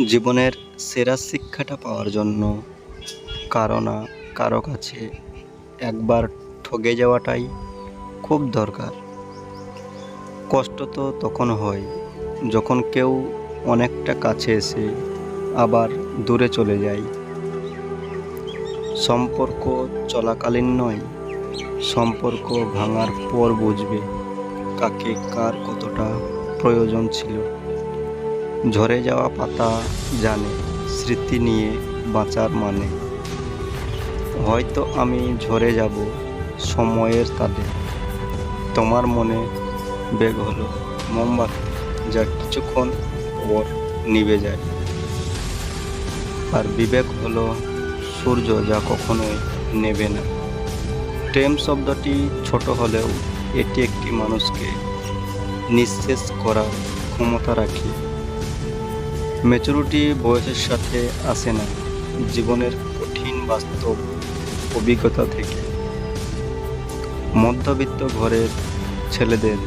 জীবনের সেরা শিক্ষাটা পাওয়ার জন্য কারও না কারও কাছে একবার ঠগে যাওয়াটাই খুব দরকার। কষ্ট তো তখন হয় যখন কেউ অনেকটা কাছে এসে আবার দূরে চলে যায়। সম্পর্ক চলাকালীন নয়, সম্পর্ক ভাঙার পর বুঝবে কাকে কার কতটা প্রয়োজন ছিল। ঝরে যাওয়া পাতা জানে, স্মৃতি নিয়ে বাঁচার মানে। হয়তো আমি ঝরে যাব সময়ের তালে। তোমার মনে বেগ হলো মোমবাতি যা কিছুক্ষণ পর নিভে যায়। আর বিবেক হলো সূর্য, যা কখনোই নেবে না। প্রেম শব্দটি ছোট হলেও এটি একটি মানুষকে নিঃশেষ করার ক্ষমতা রাখে। ম্যাচুরিটি বয়সের সাথে আসে না, জীবনের কঠিন বাস্তব অভিজ্ঞতা থেকে। মধ্যবিত্ত ঘরের ছেলেদের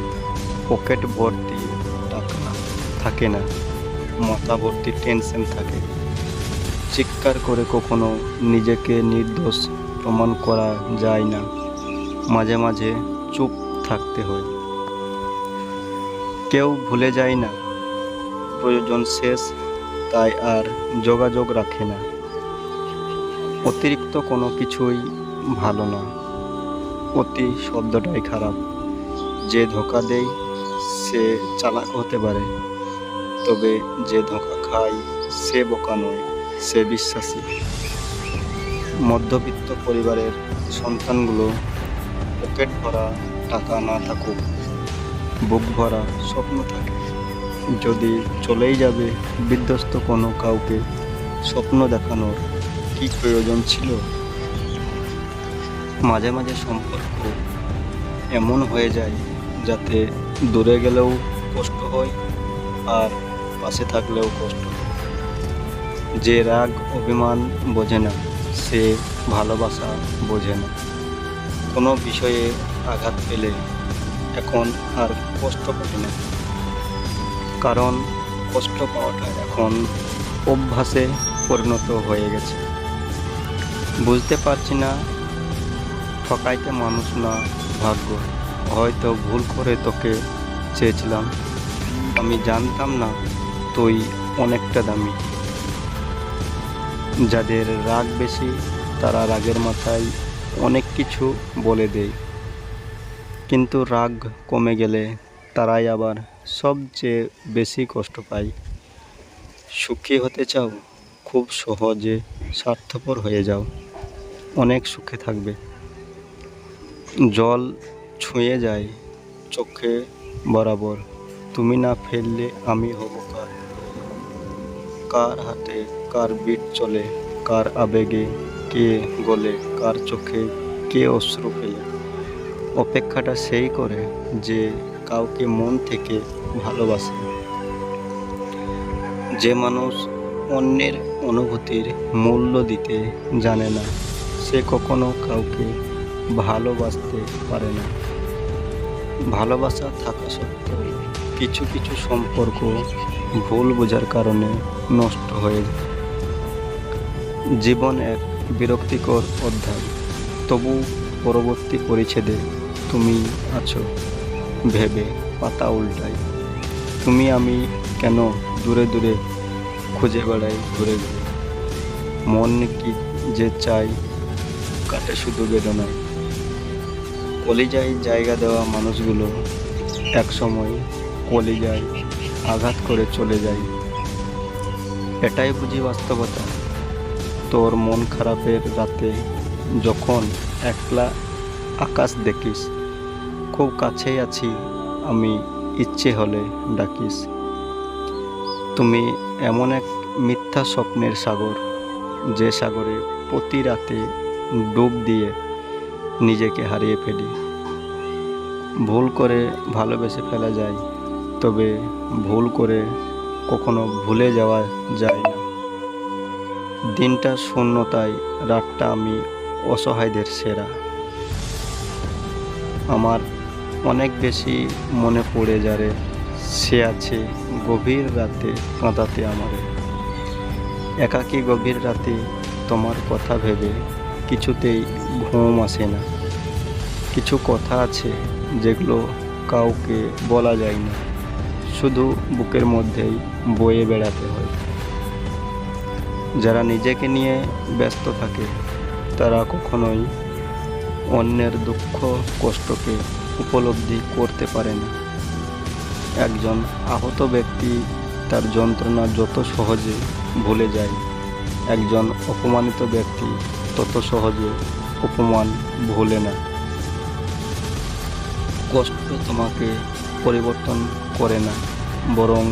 পকেট ভর্তি টাকা থাকে না মাথা ভর্তি টেনশন থাকে। চিৎকার করে কখনো নিজেকে নির্দোষ প্রমাণ করা যায় না, মাঝে মাঝে চুপ থাকতে হয়। কেউ ভুলে যায় না প্রয়োজন শেষ, তাই আর যোগাযোগ রাখে না। অতিরিক্ত কোনো কিছুই ভালো না। অতি শব্দটাই খারাপ। যে ধোকা দেয় সে চালাক হতে পারে। তবে যে ধোকা খায় সে বোকা নয়, সে বিশ্বাসী। মধ্যবিত্ত পরিবারের সন্তানগুলো পকেট ভরা টাকা না থাকুক, বুক ভরা স্বপ্ন থাকে। যদি চলেই যাবে বিধ্বস্ত কোনো কাউকে, স্বপ্ন দেখানোর কি প্রয়োজন ছিল? মাঝে মাঝে সম্পর্ক এমন হয়ে যায় যাতে দূরে গেলেও কষ্ট হয় আর পাশে থাকলেও কষ্ট। যে রাগ, অভিমান বোঝে না, সে ভালোবাসা বোঝে না। কোনো বিষয়ে আঘাত পেলে এখন আর কষ্ট পাই না। কারণ কষ্ট পাওয়াটা এখন অভ্যাসে পরিণত হয়ে গেছে। বুঝতে পারছি না, ঠকাইতে মানুষ না ভাগ্য। হয়তো ভুল করে তোকে চেয়েছিলাম। আমি জানতাম না তুই অনেকটা দামি। যাদের রাগ বেশি, তারা রাগের মাথায় অনেক কিছু বলে দেয়। কিন্তু রাগ কমে গেলে তারাই আবার সবচেয়ে বেশি কষ্ট পায় সুখী হতে চাও, খুব সহজে স্বার্থপর হয়ে যাও। অনেক সুখে থাকবে। জল ছুঁয়ে যায় চোখে বরাবর। তুমি না ফেললে আমি হব কার? কার হাতে কার বিট চলে? কার আবেগে কে গলে? কার চোখে কে অশ্রু ফেলে? অপেক্ষাটা সেই করে যে কাউকে মন থেকে ভালোবাসে। যে মানুষ অন্যের অনুভূতির মূল্য দিতে জানে না, সে কখনো কাউকে ভালোবাসতে পারে না। ভালোবাসা থাকা সত্ত্বেও কিছু কিছু সম্পর্ক ভুল বোঝার কারণে নষ্ট হয়ে যায়। জীবন এক বিরক্তিকর অধ্যায়। তবু পরবর্তী পরিচ্ছেদে তুমি আছো। ভেবে পাতা উল্টাই। তুমি আমি কেন দূরে দূরে খুঁজে বেড়াই ঘুরে ঘুরে? মন কি যে চাই কাটে শুধু বেদনায়। কলিজায় জায়গা দেওয়া মানুষগুলো এক সময় কলিজায় আঘাত করে চলে যায়। এটাই বুঝি বাস্তবতা। তোর মন খারাপের রাতে যখন একলা আকাশ দেখিস খুব কাছেই আছি। আমি ইচ্ছে হলে ডাকিস। তুমি এমন এক মিথ্যা স্বপ্নের সাগর, যে সাগরে প্রতি রাতে ডুব দিয়ে নিজেকে হারিয়ে ফেলি। ভুল করে ভালোবেসে ফেলা যায়, তবে ভুল করে কখনো ভুলে যাওয়া যায় না। দিনটা শূন্যতায়, রাতটা আমি অসহায়দের সেরা। আমার অনেক বেশি মনে পড়ে যারে। সে আছে গভীর রাতে কাঁদাতে আমারে। একাকী গভীর রাতে তোমার কথা ভেবে কিছুতেই ঘুম আসে না। কিছু কথা আছে যেগুলো কাউকে বলা যায় না। শুধু বুকের মধ্যেই বয়ে বেড়াতে হয়। যারা নিজেকে নিয়ে ব্যস্ত থাকে, তারা কখনোই অন্যের দুঃখ, কষ্টকে উপলব্ধি করতে পারে না একজন আহত ব্যক্তি তার যন্ত্রণা যত সহজে ভুলে যায়, একজন অপমানিত ব্যক্তি তত সহজে অপমান ভুলে না। কষ্ট তোমাকে পরিবর্তন করে না, বরং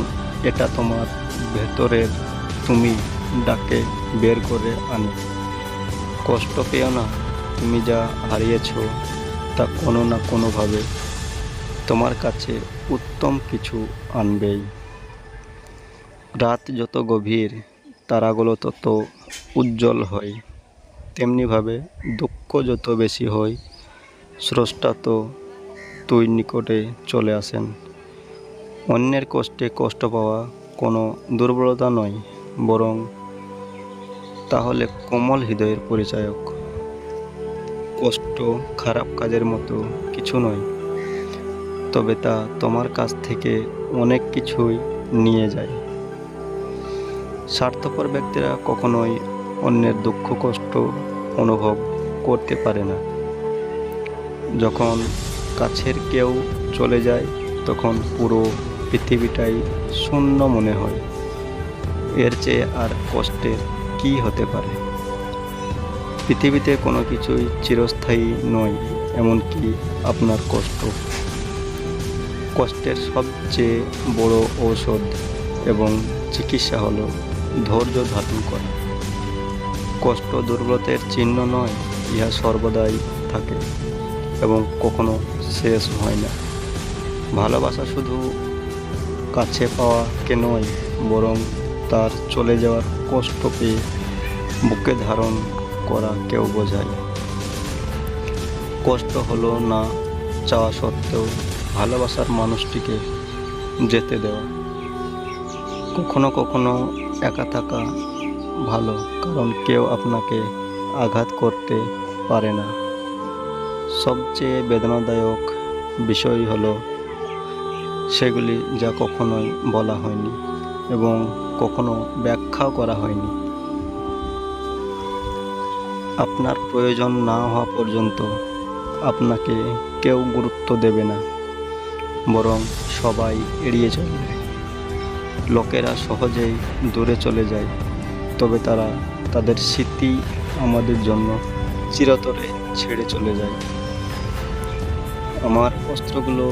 এটা তোমার ভেতরের তুমি ডাকে বের করে আনে। কষ্ট পেও না, তুমি যা হারিয়েছ তা কোনো না কোনোভাবে তোমার কাছে উত্তম কিছু আনবেই। রাত যত গভীর, তারাগুলো তত উজ্জ্বল হয়। তেমনিভাবে দুঃখ যত বেশি হয়, স্রষ্টা তো তুই নিকটে চলে আসেন। অন্যের কষ্টে কষ্ট পাওয়া কোনো দুর্বলতা নয়, বরং তাহলে কোমল হৃদয়ের পরিচায়ক। কষ্ট, খারাপ কাজের মতো কিছু নয়। তবে তা তোমার কাছ থেকে অনেক কিছুই নিয়ে যায়। স্বার্থপর ব্যক্তিরা কখনোই অন্যের দুঃখ, কষ্ট অনুভব করতে পারে না। যখন কাছের কেউ চলে যায়, তখন পুরো পৃথিবীটাই শূন্য মনে হয়। এর চেয়ে আর কষ্টের কি হতে পারে? পৃথিবীতে কোনো কিছুই চিরস্থায়ী নয়, এমনকি আপনার কষ্ট। কষ্টের সবচেয়ে বড় ঔষধ এবং চিকিৎসা হল ধৈর্য ধারণ করা। কষ্ট দুর্বলতার চিহ্ন নয়, ইহা সর্বদাই থাকে এবং কখনো শেষ হয় না। ভালোবাসা শুধু কাছে পাওয়াকে নয়, বরং তার চলে যাওয়ার কষ্ট পেয়ে বুকে ধারণ করা কেউ বোঝায় কষ্ট হলো না চাওয়া সত্ত্বেও ভালোবাসার মানুষটিকে যেতে দেওয়া। কখনো কখনো একা থাকা ভালো, কারণ কেউ আপনাকে আঘাত করতে পারে না। সবচেয়ে বেদনাদায়ক বিষয় হলো সেগুলি যা কখনোই বলা হয়নি এবং কখনো ব্যাখ্যাও করা হয়নি। আপনার প্রয়োজন না হওয়া পর্যন্ত আপনাকে কেউ গুরুত্ব দেবে না, বরং সবাই এড়িয়ে চলবে লোকেরা সহজেই দূরে চলে যায়, তবে তারা তাদের স্মৃতি আমাদের জন্য চিরতরে ছেড়ে চলে যায়। আমার অস্ত্রগুলো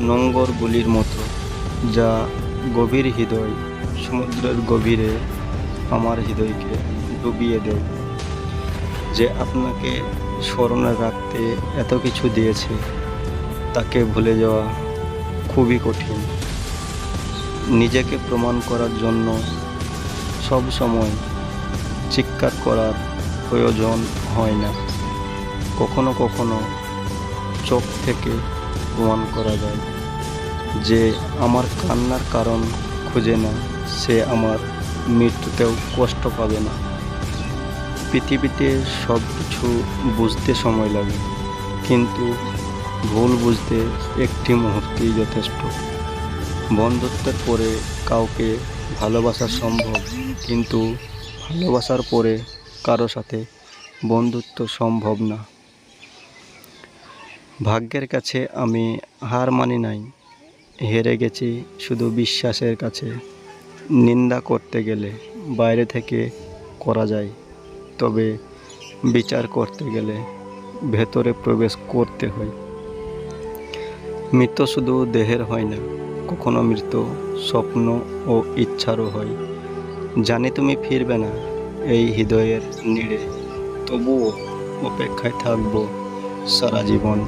নোঙ্গর গুলির মতো, যা গভীর হৃদয়, সমুদ্রের গভীরে আমার হৃদয়কে ডুবিয়ে দেয়। যে আপনাকে স্মরণে রাখতে এত কিছু দিয়েছে, তাকে ভুলে যাওয়া খুবই কঠিন। নিজেকে প্রমাণ করার জন্য সব সময় চিৎকার করার প্রয়োজন হয় না। কখনো কখনো চোখ থেকে প্রমাণ করা যায় যে আমার কান্নার কারণ খুঁজে না, সে আমার মৃত্যুতেও কষ্ট পাবে না। পৃথিবীতে সব কিছু বুঝতে সময় লাগে, কিন্তু ভুল বুঝতে একটি মুহূর্তেই যথেষ্ট। বন্ধুত্বের পরে কাউকে ভালোবাসা সম্ভব, কিন্তু ভালোবাসার পরে কারও সাথে বন্ধুত্ব সম্ভব না। ভাগ্যের কাছে আমি হার মানি নাই, হেরে গেছি শুধু বিশ্বাসের কাছে। নিন্দা করতে গেলে বাইরে থেকে করা যায়। তবে বিচার করতে গেলে ভেতরে প্রবেশ করতে হয়। মৃত্যু শুধু দেহের হয় না, কখনো মৃত্যু স্বপ্ন ও ইচ্ছারও হয়। জানি তুমি ফিরবে না এই হৃদয়ের নিড়ে, তবুও অপেক্ষায় থাকব সারা জীবন।